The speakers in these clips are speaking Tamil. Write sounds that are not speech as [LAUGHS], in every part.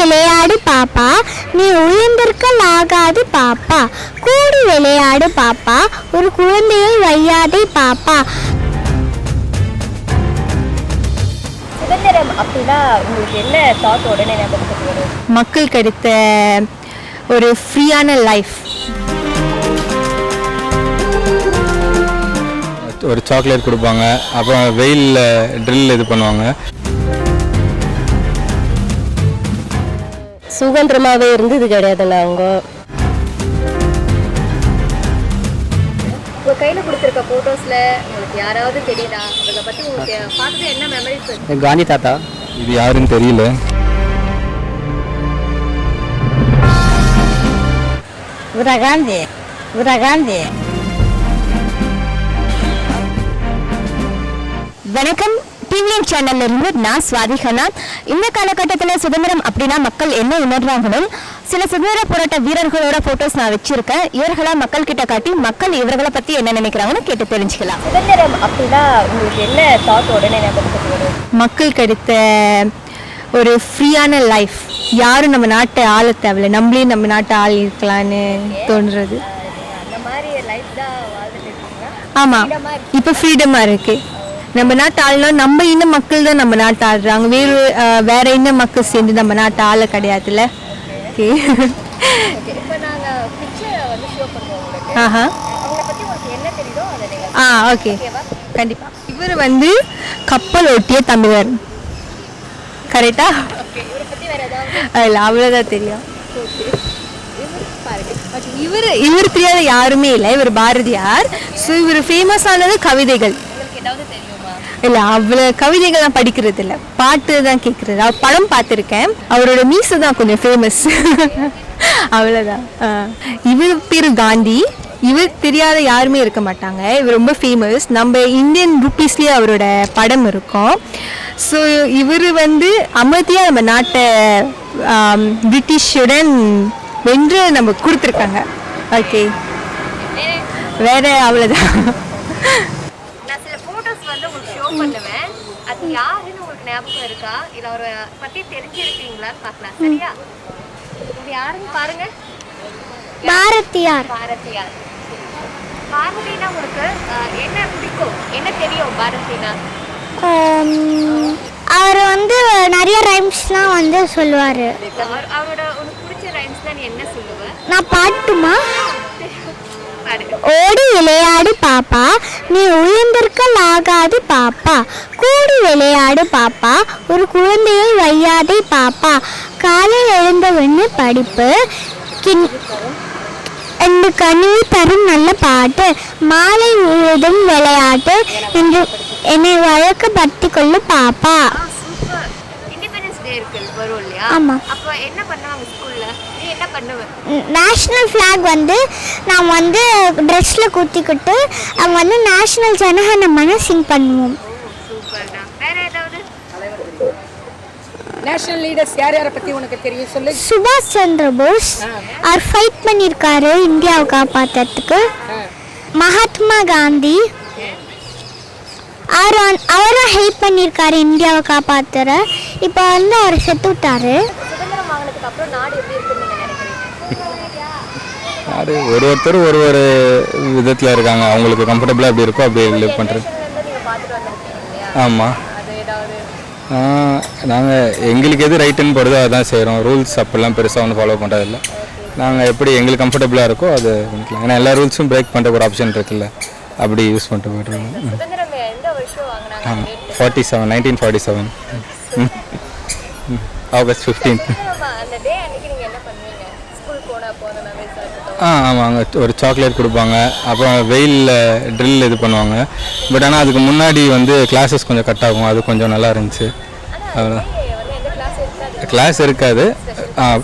விளையாடு பாப்பா. நீ உயர்ந்திருக்கலாகாது பாப்பா. கூடி விளையாடு பாப்பா. ஒரு குழந்தையை வையாதே பாப்பா. சுதந்திரம் அப்படின்னா உங்களுக்கு என்ன தாட் உடனே ஞாபகத்துக்கு வரும்? மக்கள் கிடைத்த ஒரு ஃப்ரீயான லைஃப் ஒரு சாக்லேட் கொடுப்பாங்க. அப்புறம் வெயிலில் ட்ரில் இது பண்ணுவாங்க. சுதந்திரமாவே இருந்தது கிடையாதுல்ல அவங்க. உங்க கையில கொடுத்துருக்க போட்டோஸ்ல உங்களுக்கு யாராவது தெரியுதா? அதை பத்தி உங்களுக்கு பார்த்துட்டு என்ன மெமரிஸ் காந்தி தாத்தா. இது யாருன்னு தெரியல. இவரா காந்தி? இவரா காந்தி? வணக்கம். டிவிஎன் சேனல்ல இருந்து நான் சுவாதி கண்ணாத் இந்த காலகட்டத்தில் சுதந்திரம் அப்படின்னா மக்கள் என்ன உணர்றாங்கன்னு சில சுதந்திர போராட்ட வீரர்களோட போட்டோஸ் நான் வச்சிருக்கேன். இவர்களா மக்கள் கிட்ட காட்டி மக்கள் இவர்களை பத்தி என்ன நினைக்கிறாங்கன்னு கேட்டு தெரிஞ்சுக்கலாம். சுதந்திரம் அப்படின்னா உங்களுக்கு என்ன தாட் உடனே மக்கள் கிடைத்த ஒரு ஃப்ரீயான லைஃப் யாரும் நம்ம நாட்டை ஆள தேவையில்ல. நம்மளே நம்ம நாட்டை ஆள் இருக்கலான்னு தோன்றுறது அந்த மாதிரி லைஃப் தான் வாழ்ந்துட்டு இருக்கீங்களா? ஆமாம் இப்போ ஃப்ரீடமாக இருக்கு. நம்ம நாட்டு ஆளுனா நம்ம இன மக்கள் தான் நம்ம நாட்டை ஆடுறாங்க வேறு வேற இன மக்கள் சேர்ந்து நம்ம நாட்டை ஆள கிடையாதுல்ல? ஓகே. ஆஹா. ஆ ஓகே. கண்டிப்பாக இவர் வந்து கப்பல் ஓட்டிய தமிழர். கரெக்டா இல்லை அவ்வளோதான் தெரியும். இவர் இவர் தெரியாத யாருமே இல்லை. இவர் பாரதியார். ஸோ இவர் ஃபேமஸ் ஆனது கவிதைகள். இல்லை அவ்வளோ கவிதைகள் நான் படிக்கிறது இல்லை பாட்டு தான் கேட்குறது அவள் படம் பார்த்துருக்கேன். அவரோட மீசை தான் கொஞ்சம் ஃபேமஸ் [LAUGHS] அவ்வளோதான் ஆ. இவர் பேர் காந்தி. இவர் தெரியாத யாருமே இருக்க மாட்டாங்க. இவர் ரொம்ப ஃபேமஸ் நம்ம இந்தியன் ருப்பீஸ்லேயே அவரோட படம் இருக்கும். ஸோ இவர் வந்து அமைதியாக நம்ம நாட்டை பிரிட்டிஷுடன் வென்று நம்ம கொடுத்துருக்காங்க. ஓகே வேற அவ்வளோதான் [LAUGHS] நான் சில போட்டோஸ் வந்து உங்களுக்கு ஷோ பண்ணுவேன் அது யாருன்னு உங்களுக்கு ஞாபகம் இருக்கா? இல்ல அவரை பத்தி தெரிஞ்சிருக்கீங்களான்னு பார்க்கலாம். சரியா? இது யாருன்னு பாருங்க. பாரதியார். பாரதியார். பாரதினா உங்களுக்கு என்ன பிடிக்கும்? என்ன தெரியும் பாரதினா? அவர் வந்து நிறைய ரைம்ஸ்லாம் வந்து சொல்லுவார். அவர் அவரோட உனக்கு பிடிச்ச ரைம்ஸ் தான் நீ என்ன சொல்லுவ? நான் பாட்டுமா? ஓடி விளையாடு பாப்பா. நீ உயர்ந்திருக்கலாகாது பாப்பா. கூடி விளையாடு பாப்பா. ஒரு குழந்தையை வையாதே பாப்பா. காலை எழுந்தவொன்னு படிப்பு. கின் என்று கனிவு தரும் நல்ல பாட்டு. மாலை முழுவதும் விளையாட்டு என்று என்னை வழக்கப்படுத்திக் கொள்ளு பாப்பா இண்டிபெண்டன்ஸ் டே இருக்கு வரும் இல்லையா? ஆமா. அப்ப என்ன பண்ணுவாங்க ஸ்கூல்ல நீ என்ன பண்ணுவ நேஷ்னல் ஃப்ளாக் வந்து நாம் வந்து ட்ரெஸ்ஸில் குத்திக்கிட்டு அவங்க வந்து நேஷ்னல் ஜனகணமன சிங் பண்ணுவோம். சூப்பர்டா வேற ஏதாவது? நேஷனல் லீடர்ஸ் யார் யாரை பத்தி உனக்கு தெரியும்? சொல்லு. சுபாஷ் சந்திர போஸ் அவர் ஃபைட் பண்ணியிருக்காரு இந்தியாவை காப்பாற்றுறதுக்கு மகாத்மா காந்தி அவர் அவரும் ஹெல்ப் பண்ணியிருக்காரு இந்தியாவை காப்பாற்றுற இப்போ வந்து அவர் செத்து விட்டாரு சுதந்திரம் வாங்கினதுக்கு அப்புறம் நாடு எப்படி இருக்குன்னு அது ஒரு ஒருத்தர் ஒரு ஒரு விதத்தில் இருக்காங்க. அவங்களுக்கு கம்ஃபர்டபுளாக எப்படி இருக்கோ அப்படி லிவ் பண்ணுறது ஆமாம் நாங்கள் எங்களுக்கு எது ரைட்டுன்னு போடுதோ அதான் செய்கிறோம் ரூல்ஸ் அப்பெல்லாம் பெருசாக ஒன்றும் ஃபாலோ பண்ணுறதில்ல நாங்கள் எப்படி எங்களுக்கு கம்ஃபர்டபுளாக இருக்கோ அது பண்ணிக்கலாம். ஏன்னா எல்லா ரூல்ஸும் பிரேக் பண்ணுற ஒரு ஆப்ஷன் இருக்குல்ல. அப்படி யூஸ் பண்ணிட்டு போய்ட்டுருக்கோம் forty seven nineteen forty seven August fifteen ஆ ஆமாம் அங்கே ஒரு சாக்லேட் கொடுப்பாங்க. அப்புறம் வெயிலில் ட்ரில் இது பண்ணுவாங்க. பட் ஆனால் அதுக்கு முன்னாடி வந்து கிளாஸஸ் கொஞ்சம் கட் ஆகும். அது கொஞ்சம் நல்லா இருந்துச்சு. அவ்வளோ வந்து எந்த கிளாஸ் இருக்காது.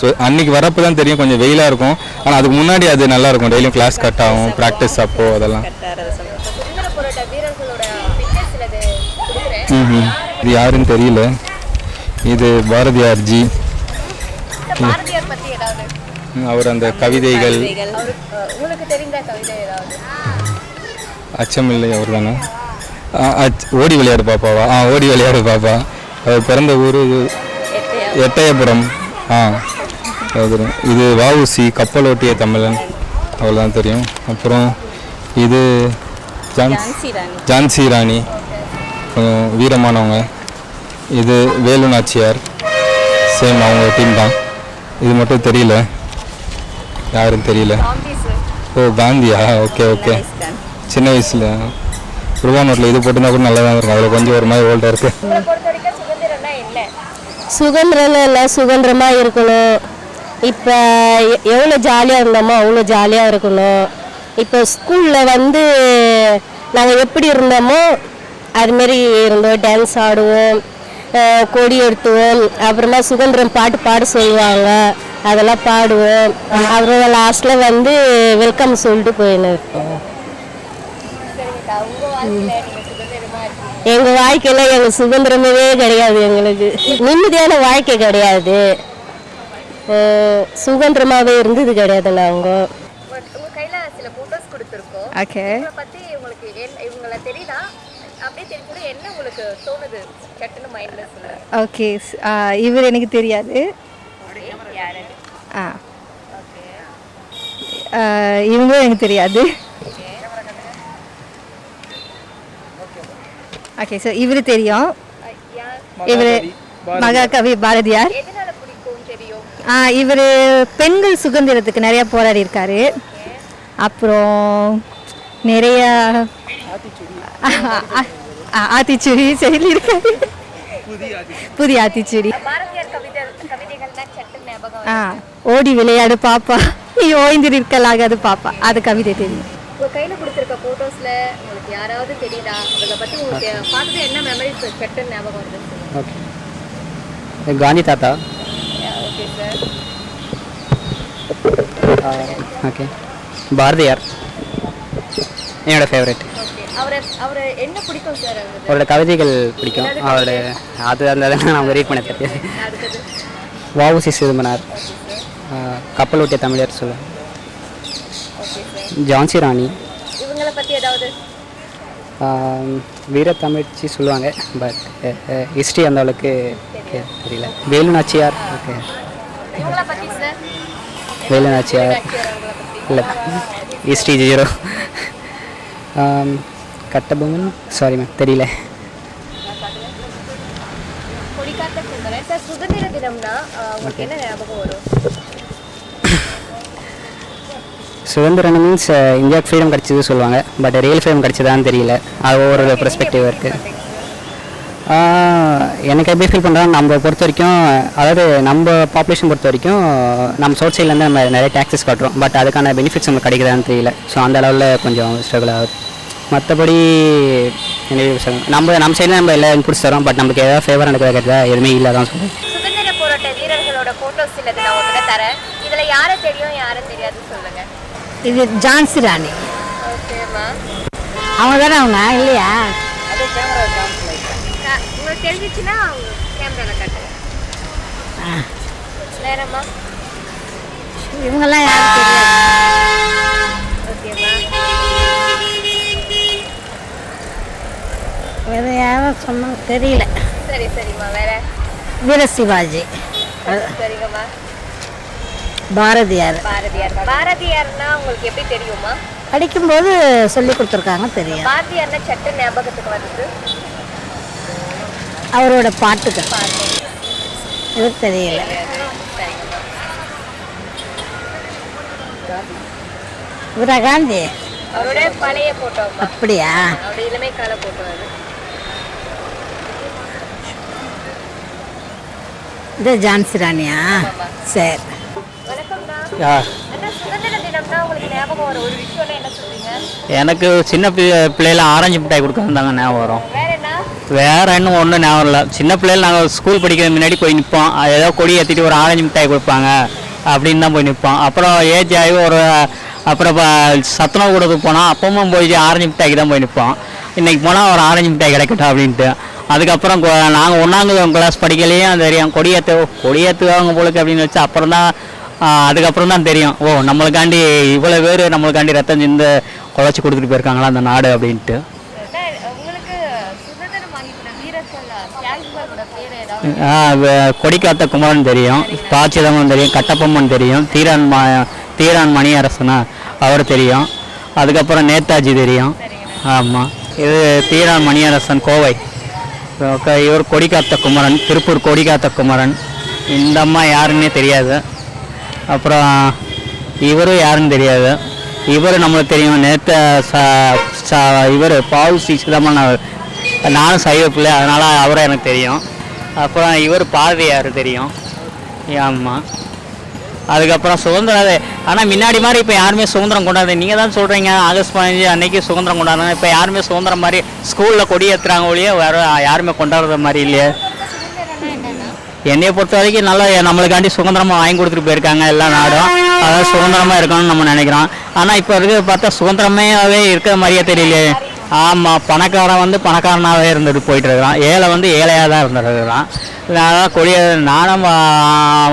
ஸோ அன்னைக்கு வரப்போ தான் தெரியும். கொஞ்சம் வெயிலாக இருக்கும். ஆனால் அதுக்கு முன்னாடி அது நல்லா இருக்கும். டெய்லியும் கிளாஸ் கட் ஆகும். ப்ராக்டிஸ் அப்போ அதெல்லாம். இது யாருன்னு தெரியல. இது பாரதியார் ஜி இந்த பாரதியார் பத்தி ஏதாவது அவர் அந்த கவிதைகள். உங்களுக்கு தெரிந்த கவிதை ஏதாவது? அச்சமில்லை அவர் தானே ஓடி விளையாடு பாப்பாவா? ஆ ஓடி விளையாடு பாப்பா. அவர் பிறந்த ஊர் எட்டயபுரம். ஆ. இது வஉசி கப்பல் ஓட்டிய தமிழன். அவ்வளோதான் தெரியும். அப்புறம் இது ஜான்ஸ் ஜான்சி ராணி. கொஞ்சம் வீரமானவங்க. இது வேலு நாச்சியார் சேம் அவங்க டீம் தான். இது மட்டும் தெரியல. யாரும் தெரியல. ஓ காந்தியா ஓகே ஓகே சின்ன வயசில். ரூபா நோட்டில் இது போட்டிருந்தா கூட நல்லா தான் இருக்கும். அதில் கொஞ்சம் ஒரு மாதிரி ஓல்டாக வரைக்கும் சுதந்திரம்னா இல்லை சுதந்திரமாக இருக்கணும். இப்போ எவ்வளோ ஜாலியாக இருந்தோமோ அவ்வளோ ஜாலியாக இருக்கணும். இப்போ ஸ்கூலில் வந்து நாங்கள் எப்படி இருந்தோமோ அதுமாரி இருந்தோம். டான்ஸ் ஆடுவோம் கொடி எடுத்துவோம் அப்புறமா சுதந்திரம் பாட்டு பாட சொல்லுவாங்க. அதெல்லாம் பாடுவோம். அப்புறம் லாஸ்ட்டில் வந்து வெல்கம் சொல்லிட்டு போயின்னு. இருப்போம் எங்கள் வாழ்க்கையில் எங்கள் சுதந்திரமே கிடையாது எங்களுக்கு. நிம்மதியான வாழ்க்கை கிடையாது. அஹ் சுதந்திரமாவே இருந்தது கிடையாது நாங்கள் உங்க உங்க கையில சில போட்டோஸ் கொடுத்துருக்கோம் ஓகே இவங்களை பத்தி உங்களுக்கு என்ன இவங்கள தெரியுதா அப்படியே தெரிஞ்சு என்ன உங்களுக்கு தோணுது? சட்டுன்னு மைண்ட்ல சொல்லுங்க ஓகே இவர் எனக்கு தெரியாது. ஆ. இவங்களும் எனக்கு தெரியாது. ஓகே ஸோ இவர் தெரியும். இவர் மகாகவி பாரதியார். ஆ இவர் பெண்கள் சுதந்திரத்துக்கு நிறைய போராடி இருக்காரு. அப்புறம் நிறைய ஆ, ஆத்திச்சூடி சொல்லியிருக்காரு புதிய ஞாபகம் ஆ. ஓடி விளையாடு பாப்பா. நீ ஓய்ந்திருக்கலாகாது பாப்பா. அது கவிதை தெரியும். உங்க கையில கொடுத்துருக்க போட்டோஸ்ல உங்களுக்கு யாராவது தெரியுதா? அதை பத்தி உங்களுக்கு பார்த்துட்டு என்ன மெமரிஸ் சட்டு ஞாபகம் ஓகே காந்தி தாத்தா? Okay sir okay Bharathiyar. என்னோட ஃபேவரட் ஓகே அவரை அவரை என்ன பிடிக்கும் சார் அவருக்கு? அவரோட கவிதைகள் பிடிக்கும். அவரோட அது அந்த நான் ரீட் பண்ண தெரியாது. சிதம்பரனார். ஆஹ் கப்பல் ஓட்டிய தமிழர் சொல்லுவேன் ஜான்சி ராணி. இவங்களை பத்தி ஏதாவது? ஆஹ் வீர தமிழ்ச்சி சொல்லுவாங்க பட் ஹிஸ்ட்ரி அந்த அளவுக்கு தெரியல. வேலு நாச்சியார் ஓகே. வேலு நாச்சியார். இல்லை. History zero. Kattabomman sorry ma'am தெரியல. சுதந்திர தினம்னா உங்களுக்கு என்ன ஞாபகம் வரும்? சுதந்திரம் மீன்ஸ் இந்தியாவுக்கு ஃப்ரீடம் கிடச்சிது சொல்லுவாங்க. பட் ரியல் ஃப்ரீடம் கிடச்சதான்னு தெரியல. அது ஒவ்வொரு பெர்ஸ்பெக்டிவ் இருக்குது எனக்கு எப்படி ஃபீல் பண்ணுறோம் நம்ம பொறுத்த வரைக்கும் அதாவது நம்ம பாப்புலேஷன் பொறுத்த வரைக்கும் நம்ம சவுத் சைட்லேருந்து நம்ம நிறைய டேக்ஸஸ் கட்டுறோம். பட் அதுக்கான பெனிஃபிட்ஸ் நமக்கு கிடைக்குதான்னு தெரியல. ஸோ அந்த லெவலில் கொஞ்சம் ஸ்ட்ரகிள் ஆகுது. மற்றபடி என்ன நம்ம நம்ம சைடில் நம்ம எல்லா இன்புட்ஸ் தரோம். பட் நமக்கு ஏதாவது ஃபேவர் எனக்கு கிடைக்கிறதா எதுவுமே இல்லை தான் சொல்லுவேன் சுதந்திர போராட்ட வீரர்களோட போட்டோஸ் சிலது நான் உங்ககிட்ட தரேன். இதில் யாரை தெரியும் யாரை தெரியாதுன்னு சொல்லுங்கள் இது ஜான்சி ராணி. அவங்க தானே அவங்க? இல்லையா? உங்களுக்கு தெரிஞ்சிச்சுன்னா கேமரால காட்டுங்க. வேறம்மா இவங்கெல்லாம் யாரும் தெரியாது. ஓகேம்மா வேறு யாரும் சொன்னாங்க தெரியல. சரி சரிம்மா வேற. வீர சிவாஜி. சரிங்கம்மா பாரதியார். பாரதியார். பாரதியார்னா உங்களுக்கு எப்படி தெரியுமா? படிக்கும்போது சொல்லி கொடுத்துருக்காங்க தெரியும். பாரதியார்னா சட்ட ஞாபகத்துக்கு வருது அவரோட பாட்டுகள். இது தெரியல. இவரா காந்தி அவரோட பழைய போட்டோம்மா அப்படியா? அவரோட இளமை கால போட்டோ அது இது ஜான்சி ராணியா? சரி. எனக்கு சின்ன பிள்ளை- பிள்ளையில ஆரஞ்சு மிட்டாய் கொடுக்குறாங்க ஞாபகம் வரும். வேற இன்னும் ஒன்றும் ஞாபகம் இல்லை. சின்ன பிள்ளைல நாங்கள் ஸ்கூல் படிக்கிற முன்னாடி போய் நிற்போம் ஏதோ கொடி ஏற்றிட்டு ஒரு ஆரஞ்சு மிட்டாய் கொடுப்பாங்க. அப்படின்னு தான் போய் நிற்போம் அப்புறம் ஏஜ் ஆகி ஒரு அப்புறம் ப- சத்துணவு போனால் அப்பவும் போய் ஆரஞ்சு மிட்டாய்க்கு தான் போய் நிற்போம் இன்னைக்கு போனால் ஒரு ஆரஞ்சு மிட்டாய் கிடைக்கட்டும் அப்படின்ட்டு. அதுக்கப்புறம் நாங்கள் ஒன்றாங்க கிளாஸ் படிக்கலையும் தெரியும் கொடியேற்று கொடியேற்றுவாங்க போலுக்கு அப்படின்னு வச்சு அப்புறம் தான் அதுக்கப்புறம் தான் தெரியும். ஓ நம்மளுக்காண்டி இவ்வளோ பேர் நம்மளுக்காண்டி ரத்தம் சிந்து குழச்சி கொடுத்துட்டு போயிருக்காங்களா அந்த நாடு அப்படின்ட்டு. கொடிக்காத்த குமரன் தெரியும் பா சிதம்பரம் தெரியும் கட்டபொம்மன் தெரியும் தீரான் மா தீரான் மணியரசனா அவர் தெரியும். அதுக்கப்புறம் நேதாஜி தெரியும். ஆமாம் இது தீரான் மணியரசன் கோவை. இவர் கொடிக்காத்த குமரன் திருப்பூர் கொடிக்காத்த குமரன். இந்த அம்மா யாருன்னே தெரியாது. அப்புறம் இவரும் யாருன்னு தெரியாது. இவர் நம்மளுக்கு தெரியும். நேற்று இவர் பால் சி சிதம்பரம் நானும் சைவ பிள்ளை அதனால் அவரை எனக்கு தெரியும். அப்புறம் இவர் பாரதியார் தெரியும். ஆமாம் அதுக்கப்புறம் சுதந்திரம் ஆனால் முன்னாடி மாதிரி இப்போ யாருமே சுதந்திரம் கொண்டாது நீங்கள் தான் சொல்கிறீங்க ஆகஸ்ட் பதினஞ்சு அன்றைக்கி சுதந்திரம் கொண்டாடுறாங்க இப்போ யாருமே சுதந்திரம் மாதிரி ஸ்கூலில் கொடி ஏற்றுறாங்க ஒழிய வேறு யாருமே கொண்டாடுற மாதிரி இல்லையே. என்னைய பொறுத்த வரைக்கும் நல்லா நம்மளுக்காண்டி சுதந்திரமாக வாங்கி கொடுத்துட்டு போயிருக்காங்க எல்லா நாடும். அதாவது சுதந்திரமாக இருக்கணும்னு நம்ம நினைக்கிறோம். ஆனால் இப்போ இருக்க பார்த்தா சுதந்திரமாகவே இருக்கிற மாதிரியே தெரியலையே. ஆமாம் பணக்காரன் வந்து பணக்காரனாகவே இருந்துட்டு போயிட்டு இருக்கிறான் ஏழை வந்து ஏழையாக தான் இருந்துருக்கிறான். அதான் கொடிய நானும்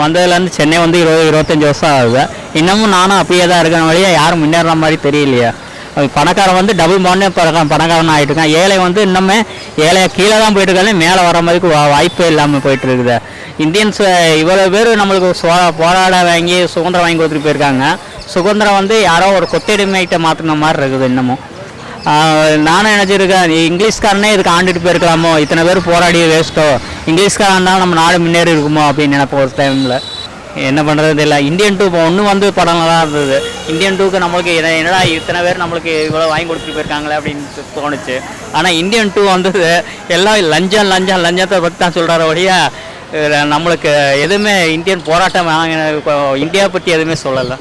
வந்ததுலேருந்து சென்னை வந்து இருபது இருபத்தஞ்சி வருஷம் ஆகுது. இன்னமும் நானும் அப்படியே தான் இருக்கிற வழியா யாரும் முன்னேற மாதிரி தெரியலையா. பணக்காரன் வந்து டபுள் மடங்கு பிறக்கான் பணக்காரன் ஆகிட்டு இருக்கான் ஏழை வந்து இன்னுமே ஏழை கீழே தான் போயிட்டு இருக்காங்க மேலே வர மாதிரிக்கு வா- வாய்ப்பே இல்லாமல் போயிட்டு இருக்குது. இந்தியன்ஸ் இவ்வளோ பேர் நம்மளுக்கு சோ- போராட வாங்கி சுதந்திரம் வாங்கி கொடுத்துட்டு போயிருக்காங்க. சுதந்திரம் வந்து யாரோ ஒரு கொத்தடிமைகிட்ட மாற்றின மாதிரி இருக்குது இன்னமும். நானும் நினச்சிருக்கேன் இங்கிலீஷ்காரனே இதுக்கு ஆண்டுட்டு போயிருக்கலாமோ? இத்தனை பேர் போராடி வேஸ்ட்டோ இங்கிலீஷ்காரன் தான் நம்ம நாடு முன்னேறி இருக்குமோ அப்படின்னு நினைப்போம் ஒரு டைமில் என்ன பண்ணுறது இல்லை இந்தியன் டூ இப்போ ஒன்று வந்து படம் நல்லா இருந்தது. இந்தியன் டூக்கு நம்மளுக்கு என்ன- என்னடா இத்தனை பேர் நம்மளுக்கு இவ்வளோ வாங்கி கொடுத்துட்டு போயிருக்காங்களே அப்படின்னு தோணுச்சு. ஆனால் இந்தியன் டூ வந்தது எல்லாம் லஞ்சம் லஞ்சம் லஞ்சத்தை பற்றி தான் சொல்கிறார வழியா நம்மளுக்கு எதுவுமே இந்தியன் போராட்டம் இந்தியா பற்றி எதுவுமே சொல்லலை.